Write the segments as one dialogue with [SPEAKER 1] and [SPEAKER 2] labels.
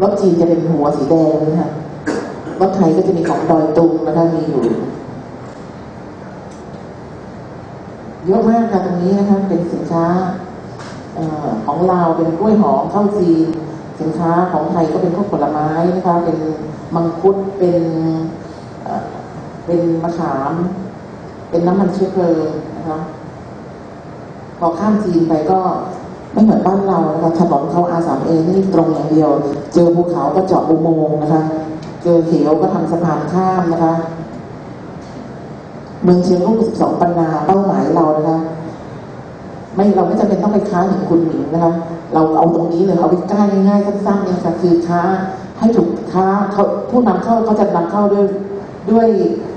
[SPEAKER 1] รถจีนจะเป็นหัวสีแดงนะคะรถไทยก็จะมีของดอยตุงนะคะมีอยู่เยอะมากค่ะตรงนี้นะคะเป็นสินค้าออของลาวเป็นกล้วยหอมข้าวจีน สินค้าของไทยก็เป็นพวกผลไม้นะคะเป็นมังคุดเป็นเอ่อเป็นมะขาม เป็นน้ำมันเชื้อเพลิงนะคะพอข้ามจีนไปก็ ไม่เหมือนบ้านเรานะคะถนนเขาอาสามเอนี่ตรงอย่างเดียว เจอภูเขาก็เจาะอุโมงค์นะคะ เจอเหวก็ทำสะพานข้ามนะคะ เมืองเชียงรุ่ง12 ปันนาเป้าหมายเรานะคะ ไม่เราไม่จำเป็นต้องไปค้าถึงคุณหมิงนะคะ เราเอาตรงนี้เลยเอาไปใกล้ง่ายๆสั้นๆเนี่ยค่ะคือค้าให้ถูกค้าเขาผู้นำเข้าเขาจะนำเข้าด้วยด้วย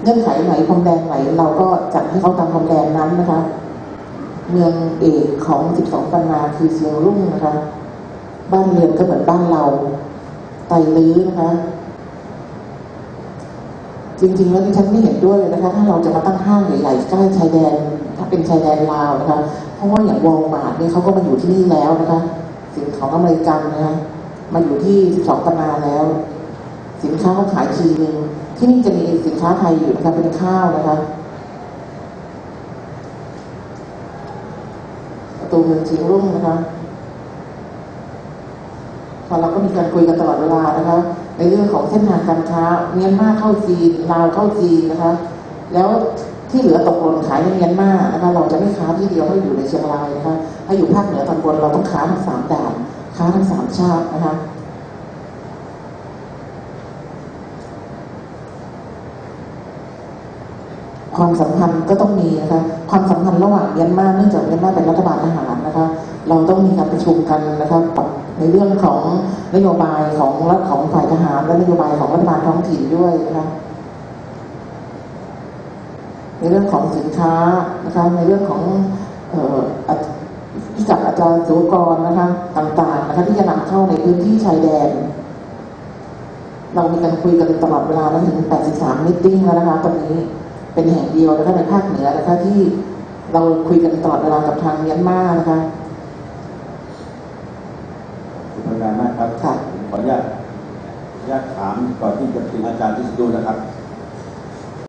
[SPEAKER 1] เงื่อนไขไหนพรมแดงไหนเราก็จัดให้เขาตามพรมแดงนั้นนะคะ เมืองเอกของ 12 ปันนาคือเชียงรุ่งนะคะ บ้านเรือนก็เหมือนบ้านเรา ไตรลื้อนะคะ จริงๆแล้วดิฉันไม่เห็นด้วยเลยนะคะ ถ้าเราจะมาตั้งห้างใหญ่ๆใกล้ชายแดน ถ้าเป็นชายแดนลาวนะคะ เพราะว่าอย่างวอลมาร์ทเนี่ยเขาก็มาอยู่ที่นี่แล้วนะคะ สินของอเมริกันนะคะมาอยู่ที่ 12 ปันนาแล้ว สินค้าเขาขายทีนึงที่นี่จะมีสินค้าไทยอยู่นะคะเป็นข้าวนะคะ ประตูเมืองเชียงรุ่งนะคะพอเราก็มีการคุยกันตลอดเวลานะคะ ในเรื่องของเส้นทางการค้าเมียนมาเข้าจีนลาวเข้าจีนนะคะ แล้วที่เหลือตกหล่นขายในเมียนมานะคะเราจะไม่ค้าที่เดียวให้อยู่ในเชียงรายนะคะถ้าอยู่ภาคเหนือตอนบนเราต้องค้าทั้งสามด่านค้าทั้งสามชาตินะคะ ความสัมพันธ์ก็ต้องมีนะคะความสัมพันธ์ระหว่างเมียนมาเนื่องจากเมียนมาเป็นรัฐบาลทหารนะคะเราต้องมีการประชุมกันนะคะในเรื่องของนโยบายของรัฐของฝ่ายทหารและนโยบายของรัฐบาลท้องถิ่นด้วยนะคะในเรื่องของสินค้านะคะในเรื่องของเอ่ออัตพิกัดอาจารย์สุกรนะคะต่างๆนะคะที่จะนำเข้าในพื้นที่ชายแดน เรามีการคุยกันตลอดเวลาแล้วถึง 83มิทติ้งแล้วนะคะตอนนี้ เป็นแห่งเดียวนะคะในภาคเหนือนะคะที่เราคุยกันตลอดเวลากับทางเมียนมานะคะ
[SPEAKER 2] คุณทำงานมากครับ
[SPEAKER 1] ค่ะ
[SPEAKER 2] ผมขออนุญาตขออนุญาตถามก่อนที่จะถึงอาจารย์ที่สตูนะครับ